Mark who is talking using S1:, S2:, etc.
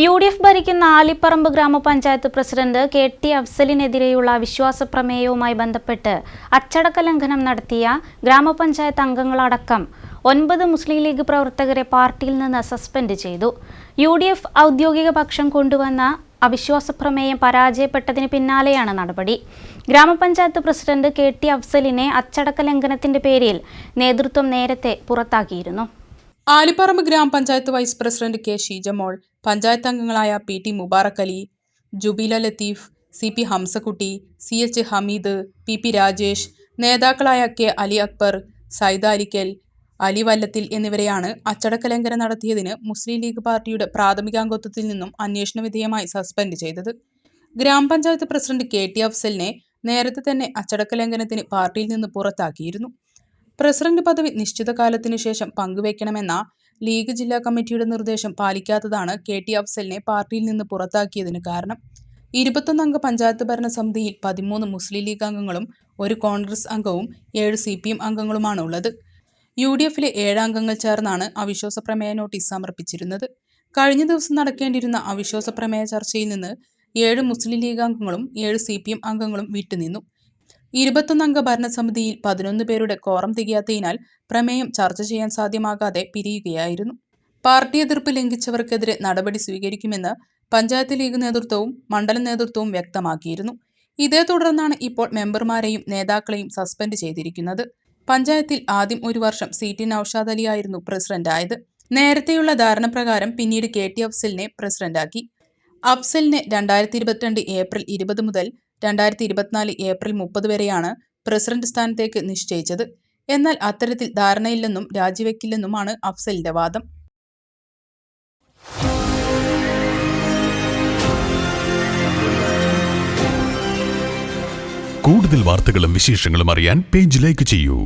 S1: U D F ഭരിക്കുന്ന ആലിപ്പറമ്പ് ഗ്രാമപഞ്ചായത്ത് president K T അഫ്സലിനെതിരെയുള്ള വിശ്വാസ പ്രമേയവുമായി ബന്ധപ്പെട്ട് അച്ചടക്ക ലംഘനം നടത്തിയ ഗ്രാമപഞ്ചായത്ത് അംഗങ്ങളടക്കം ഒൻപത് മുസ്ലിം ലീഗ് പ്രവർത്തകരെ പാർട്ടിയിൽ നിന്ന് സസ്പെൻഡ് ചെയ്തു. യു ഡി എഫ് ഔദ്യോഗിക പക്ഷം കൊണ്ടുവന്ന അവിശ്വാസ പ്രമേയം പരാജയപ്പെട്ടതിന് പിന്നാലെയാണ് നടപടി. ഗ്രാമപഞ്ചായത്ത് പ്രസിഡന്റ് കെ ടി അഫ്സലിനെ അച്ചടക്ക ലംഘനത്തിന്റെ പേരിൽ നേതൃത്വം നേരത്തെ പുറത്താക്കിയിരുന്നു.
S2: ആലിപ്പറമ്പ് ഗ്രാമപഞ്ചായത്ത് vice president K Sheejamol panchayat അംഗങ്ങളായ P T Mubarak Ali Jubeela Latheef C P Hamzakutty C H Hameed P P Rajesh നേതാക്കളായ കെ അലി അക്ബർ സൈദ അലിക്കൽ അലി വല്ലത്തിൽ എന്നിവരെയാണ് അച്ചടക്ക ലംഘനം നടത്തിയതിന് മുസ്ലിം ലീഗ് പാർട്ടിയുടെ പ്രാഥമികാംഗത്വത്തിൽ നിന്നും അന്വേഷണ വിധേയമായി സസ്പെൻഡ് ചെയ്തത്. ഗ്രാമപഞ്ചായത്ത് പ്രസിഡന്റ് കെ ടി അഫ്സലിനെ നേരത്തെ തന്നെ അച്ചടക്ക ലംഘനത്തിന് പാർട്ടിയിൽ നിന്ന് പുറത്താക്കിയിരുന്നു. പ്രസിഡന്റ് പദവി നിശ്ചിത കാലത്തിനു ശേഷം പങ്കുവയ്ക്കണമെന്ന ലീഗ് ജില്ലാ കമ്മിറ്റിയുടെ നിർദ്ദേശം പാലിക്കാത്തതാണ് കെ ടി അഫ്സലിനെ പാർട്ടിയിൽ നിന്ന് പുറത്താക്കിയതിന് കാരണം. ഇരുപത്തൊന്നംഗ പഞ്ചായത്ത് ഭരണസമിതിയിൽ പതിമൂന്ന് മുസ്ലിം ലീഗ് അംഗങ്ങളും ഒരു കോൺഗ്രസ് അംഗവും ഏഴ് സി പി എം അംഗങ്ങളുമാണ് ഉള്ളത് യു ഡി എഫിലെ ഏഴംഗങ്ങൾ ചേർന്നാണ് അവിശ്വാസ പ്രമേയ നോട്ടീസ് സമർപ്പിച്ചിരുന്നത്. കഴിഞ്ഞ ദിവസം നടക്കേണ്ടിയിരുന്ന അവിശ്വാസ പ്രമേയ ചർച്ചയിൽ നിന്ന് ഏഴ് മുസ്ലിം ലീഗ് അംഗങ്ങളും ഏഴ് സി പി എം അംഗങ്ങളും വിട്ടുനിന്നു. ഇരുപത്തൊന്നംഗ ഭരണസമിതിയിൽ പതിനൊന്ന് പേരുടെ കോറം തികയാത്തതിനാൽ പ്രമേയം ചർച്ച ചെയ്യാൻ സാധ്യമാകാതെ പിരിയുകയായിരുന്നു. പാർട്ടി എതിർപ്പ് ലംഘിച്ചവർക്കെതിരെ നടപടി സ്വീകരിക്കുമെന്ന് പഞ്ചായത്ത് ലീഗ് നേതൃത്വവും മണ്ഡല നേതൃത്വവും വ്യക്തമാക്കിയിരുന്നു. ഇതേ തുടർന്നാണ് ഇപ്പോൾ മെമ്പർമാരെയും നേതാക്കളെയും സസ്പെൻഡ് ചെയ്തിരിക്കുന്നത്. പഞ്ചായത്തിൽ ആദ്യം ഒരു വർഷം സി ടി നൌഷാദ് ആയിരുന്നു പ്രസിഡന്റായത്. നേരത്തെയുള്ള ധാരണ പ്രകാരം പിന്നീട് കെ ടി അഫ്സലിനെ പ്രസിഡന്റാക്കി. അഫ്സലിനെ രണ്ടായിരത്തി ഇരുപത്തിരണ്ട് ഏപ്രിൽ ഇരുപത് മുതൽ രണ്ടായിരത്തി ഇരുപത്തിനാല് ഏപ്രിൽ മുപ്പത് വരെയാണ് പ്രസിഡന്റ് സ്ഥാനത്തേക്ക് നിശ്ചയിച്ചത്. എന്നാൽ അത്തരത്തിൽ ധാരണയില്ലെന്നും രാജിവെക്കില്ലെന്നുമാണ് അഫ്സലിന്റെ വാദം.
S3: കൂടുതൽ വാർത്തകളും വിശേഷങ്ങളും അറിയാൻ പേജ് ലൈക്ക് ചെയ്യൂ.